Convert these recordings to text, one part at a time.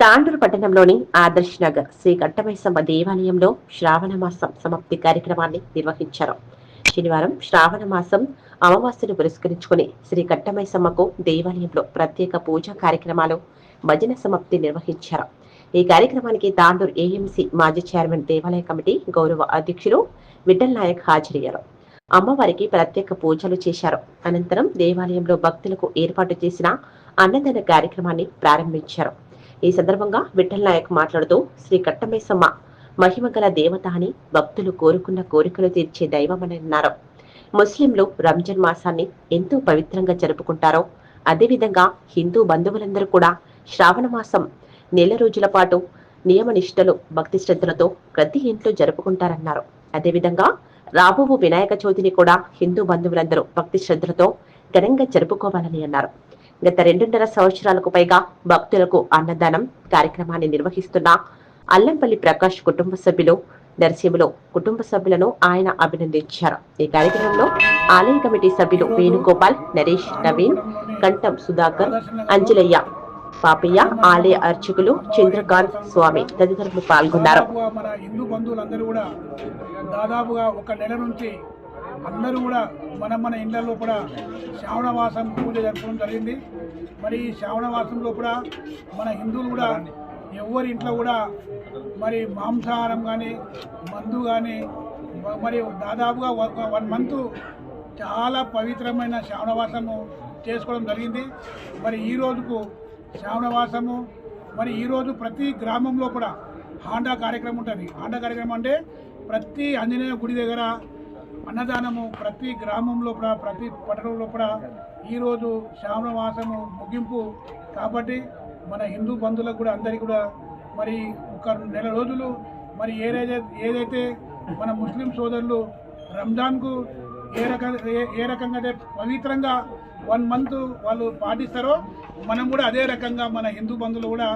తాండూరు పట్టణంలోని ఆదర్శ్ నగర్ శ్రీ కట్టమైసమ్మ దేవాలయంలో శ్రావణ మాసం సమాప్తి కార్యక్రమాన్ని నిర్వహించారు. శనివారం శ్రావణ మాసం అమావాస్యను పురస్కరించుకుని శ్రీ కట్టమైసమ్మకు దేవాలయంలో ప్రత్యేక పూజా కార్యక్రమాలు భజన సమాప్తి నిర్వహించారు. ఈ కార్యక్రమానికి తాండూరు ఏఎంసీ మాజీ చైర్మన్ దేవాలయ కమిటీ గౌరవ అధ్యక్షులు విఠల్ నాయక్ హాజరయ్యారు. అమ్మవారికి ప్రత్యేక పూజలు చేశారు. అనంతరం దేవాలయంలో భక్తులకు ఏర్పాటు చేసిన అన్నదాన కార్యక్రమాన్ని ప్రారంభించారు. ఈ సందర్భంగా విఠల్ నాయక్ మాట్లాడుతూ శ్రీ కట్టమేసమ్మ మహిమగల దేవత అని భక్తులు కోరుకున్న కోరికలు తీర్చే దైవమని అన్నారు. ముస్లింలు రంజాన్ మాసాన్ని ఎంతో పవిత్రంగా జరుపుకుంటారో అదేవిధంగా హిందూ బంధువులందరూ కూడా శ్రావణ మాసం నెల రోజుల పాటు నియమనిష్టలు భక్తి శ్రద్ధలతో ప్రతి ఇంట్లో జరుపుకుంటారన్నారు. అదేవిధంగా రాబో వినాయక చవితిని కూడా హిందూ బంధువులందరూ భక్తి శ్రద్ధలతో ఘనంగా జరుపుకోవాలని అన్నారు. గత రెండున్నర సంవత్సరాలకు పైగా భక్తులకు అన్నదానం కార్యక్రమాన్ని నిర్వహిస్తున్న అల్లంపల్లి ప్రకాష్ కుటుంబ సభ్యులు నరసింహులు కుటుంబ సభ్యులను ఆయన అభినందించారు. ఈ కార్యక్రమంలో ఆలయ కమిటీ సభ్యులు వేణుగోపాల్ నరేష్ నవీన్ కంఠం సుధాకర్ అంజలయ్య పాపయ్య ఆలయ అర్చకులు చంద్రకాంత్ స్వామి తదితరులు పాల్గొన్నారు. హిందూ బంధువులందరూ కూడా దాదాపుగా ఒక నెల నుంచి అందరూ కూడా మన మన ఇళ్ళలో కూడా శ్రావణవాసం పూజ జరపడం జరిగింది. మరి ఈ శ్రావణవాసంలో కూడా మన హిందువులు కూడా ఎవరి ఇంట్లో కూడా మరి మాంసాహారం కానీ మందు కానీ మరి దాదాపుగా ఒక వన్ మంత్ చాలా పవిత్రమైన శ్రావణవాసము చేసుకోవడం జరిగింది. మరి ఈ రోజుకు శ్రావణవాసము మరి ఈరోజు ప్రతి గ్రామంలో కూడా హాండా కార్యక్రమం ఉంటుంది. హాండా కార్యక్రమం అంటే ప్రతి ఆంజనేయ గుడి దగ్గర అన్నదానము ప్రతి గ్రామంలో కూడా ప్రతి పట్టణంలో కూడా ఈరోజు శ్రావణవాసము ముగింపు. కాబట్టి మన హిందూ బంధువులకు కూడా అందరికీ కూడా మరి ఒక నెల రోజులు మరి ఏదైతే ఏదైతే మన ముస్లిం సోదరులు రంజాన్కు ఏ రకంగా ఏ- ఏ రకంగా అయితే పవిత్రంగా వన్ మంత్ వాళ్ళు పాటిస్తారో మనం కూడా అదే రకంగా మన హిందూ బంధువులు కూడా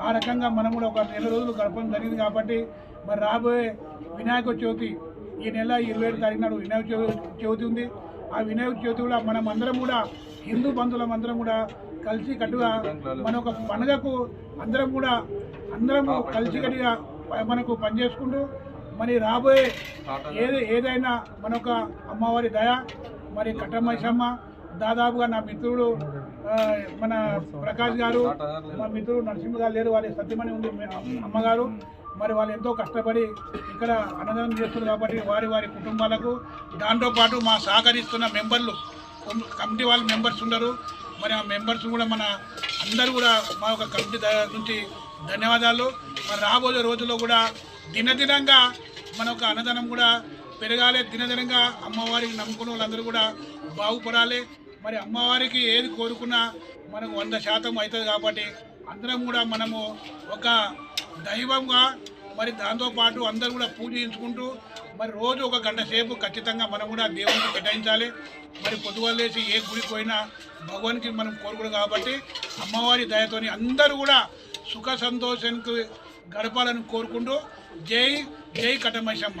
ఆ రకంగా మనం కూడా ఒక నెల రోజులు గడపడం జరిగింది. కాబట్టి మరి రాబోయే వినాయక చవితి ఈ నెల ఇరవై ఏడు తారీఖు నాడు వినాయక చవి- చవితి ఉంది. ఆ వినాయక చవితి కూడా మనం అందరం కూడా హిందూ బంధువులం అందరం కూడా కలిసి కట్టుగా మన ఒక పండుగకు అందరం కూడా అందరము కలిసి కట్టుగా మనకు పనిచేసుకుంటూ మరి రాబోయే ఏది ఏదైనా మన ఒక అమ్మవారి దయ మరి కట్టమైసమ్మ దాదాపుగా నా మిత్రుడు మన ప్రకాష్ గారు మా మిత్రుడు నరసింహ గారు లేరు వారి సత్యమణి ఉంది అమ్మగారు. మరి వాళ్ళు ఎంతో కష్టపడి ఇక్కడ అన్నదానం చేస్తున్నారు కాబట్టి వారి వారి కుటుంబాలకు దాంతోపాటు మా సహకరిస్తున్న మెంబర్లు కమిటీ వాళ్ళ మెంబర్స్ ఉండరు. మరి ఆ మెంబర్స్ కూడా మన అందరూ కూడా మా యొక్క కమిటీ నుంచి ధన్యవాదాలు. మరి రాబోయే రోజుల్లో కూడా దినదినంగా మన యొక్క అన్నదానం కూడా పెరగాలి. దినదినంగా అమ్మవారికి నమ్ముకున్న వాళ్ళందరూ కూడా బాగుపడాలి. మరి అమ్మవారికి ఏది కోరుకున్నా మనకు వంద శాతం అవుతుంది కాబట్టి అందరం కూడా మనము ఒక దైవంగా మరి దాంతోపాటు అందరూ కూడా పూజించుకుంటూ మరి రోజు ఒక గంట సేపు ఖచ్చితంగా మనం కూడా దేవునికి కేటాయించాలి. మరి పొద్దుగలేసి ఏ గుడికి పోయినా భగవానికి మనం కోరుకుడు కాబట్టి అమ్మవారి దయతోని అందరూ కూడా సుఖ సంతోషానికి గడపాలని కోరుకుంటూ జై జై కటమైసమ్మ